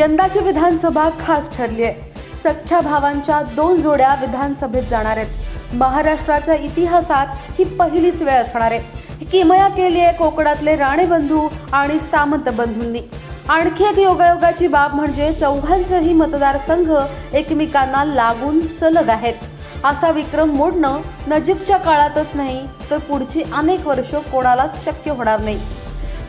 यंदाची विधानसभा खास ठरली आहे. सख्या भावांच्या दोन जोड्या विधानसभेत जाणार आहेत. महाराष्ट्राच्या इतिहासात ही पहिलीच वेळ असणार आहे. किमया केली आहे कोकणातले राणे बंधू आणि सामंत बंधूंनी. आणखी एक योगायोगाची बाब म्हणजे चौघांचेही मतदारसंघ एकमेकांना लागून सलग आहेत. असा विक्रम मोडणं नजीकच्या काळातच नाही तर पुढची अनेक वर्ष कोणालाच शक्य होणार नाही.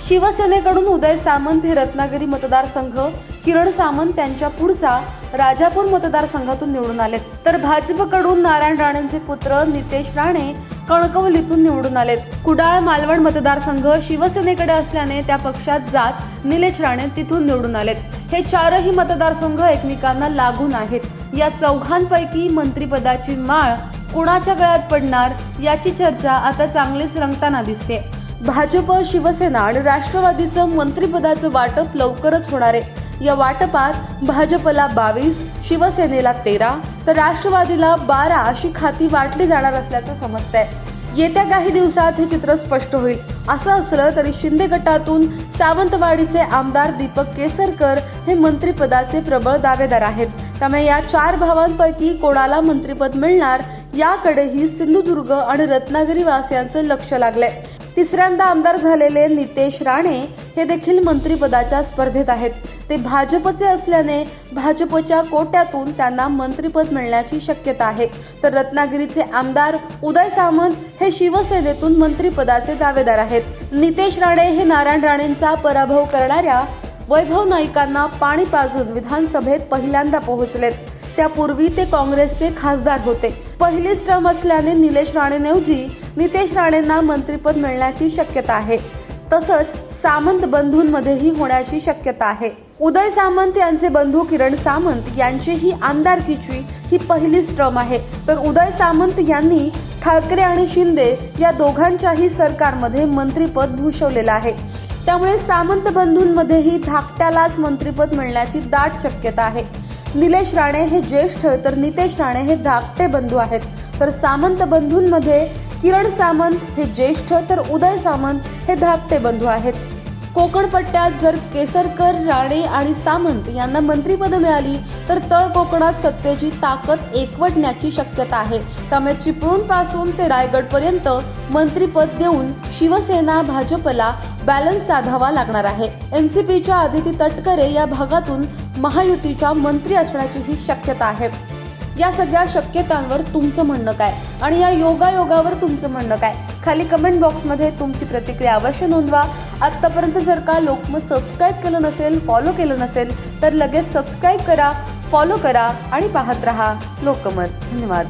शिवसेनेकडून उदय सामंत हे रत्नागिरी मतदारसंघ किरण सामंत त्यांच्या पुढचा राजापूर मतदारसंघातून निवडून आलेत तर भाजपकडून नारायण राणेंचे पुत्र नितेश राणे कणकवलीतून निवडून आलेत कुडाळ मालवण मतदारसंघ शिवसेनेकडे असल्याने त्या पक्षात जात निलेश राणे तिथून निवडून आलेत. हे चारही मतदारसंघ एकमेकांना लागून आहेत. या चौघांपैकी मंत्रिपदाची माळ कुणाच्या गळ्यात पडणार याची चर्चा आता चांगलीच रंगताना दिसते. भाजप शिवसेना आणि राष्ट्रवादीचं मंत्रिपदाचं वाटप लवकरच होणार आहे. या वाटपात भाजपला बावीस शिवसेनेला तेरा तर राष्ट्रवादीला बारा अशी खाती वाटली जाणार असल्याचं समजतंय. येत्या काही दिवसात हे चित्र स्पष्ट होईल. असं असलं तरी शिंदे गटातून सावंतवाडीचे आमदार दीपक केसरकर हे मंत्रिपदाचे प्रबळ दावेदार आहेत. त्यामुळे या चार भावांपैकी कोणाला मंत्रिपद मिळणार याकडेही सिंधुदुर्ग आणि रत्नागिरी वासियांचं लक्ष लागलंय. तिसऱ्यांदा आमदार झालेले नितेश राणे हे देखील मंत्रिपदाच्या स्पर्धेत आहेत. ते भाजपचे असल्याने भाजपच्या कोट्यातून त्यांना मंत्रिपद मिळण्याची शक्यता आहे. तर रत्नागिरीचे आमदार उदय सामंत हे शिवसेनेतून मंत्रिपदाचे दावेदार आहेत. नितेश राणे हे नारायण राणेंचा पराभव करणाऱ्या वैभव नाईकांना पाणी पाजून विधानसभेत पहिल्यांदा पोहोचलेत. त्यापूर्वी ते काँग्रेसचे खासदार होते. पहिलीच टर्म असल्याने निलेश राणेऐवजी नितेश राणेंना मंत्रीपद मिळण्याची शक्यता आहे. तसंच सामंत बंधूंमध्येही होण्याची शक्यता आहे. उदय सामंत यांचे बंधू किरण सामंत यांचीही आमदारकीची ही पहिलीच टर्म आहे. तर उदय सामंत यांनी ठाकरे आणि शिंदे या दोघांच्याही सरकारमध्ये मंत्रीपद भूषवलेलं आहे. त्यामुळे सामंत बंधूंमध्येही धाकट्यालाच मंत्रीपद मिळण्याची दाट शक्यता आहे. निलेश राणे हे ज्येष्ठ तर नितेश राणे हे धाकटे बंधू आहेत. तर सामंत बंधूंमध्ये किरण सामंत हे ज्येष्ठ तर उदय सामंत हे धाकटे बंधू आहेत. कोकण पट्ट्यात जर केसरकर राणे आणि सामंत यांना मंत्रीपद मिळाली तर तळ कोकणात सत्तेची ताकद एकवटण्याची शक्यता आहे. त्यामुळे चिपळूणपासून ते रायगड पर्यंत देऊन शिवसेना भाजपला बॅलन्स साधावा लागणार आहे. एनसीपीच्या आदिती तटकरे या भागातून महायुतीच्या मंत्री असण्याची ही शक्यता आहे. या सगळ्या शक्यतांवर तुमचं म्हणणं काय? आणि या योगायोगावर तुमचं म्हणणं काय? खाली कमेंट बॉक्समध्ये तुमची प्रतिक्रिया अवश्य नोंदवा. आत्तापर्यंत जर का लोकमत सबस्क्राईब केलं नसेल फॉलो केलं नसेल तर लगेच सबस्क्राईब करा फॉलो करा आणि पाहत रहा लोकमत. धन्यवाद.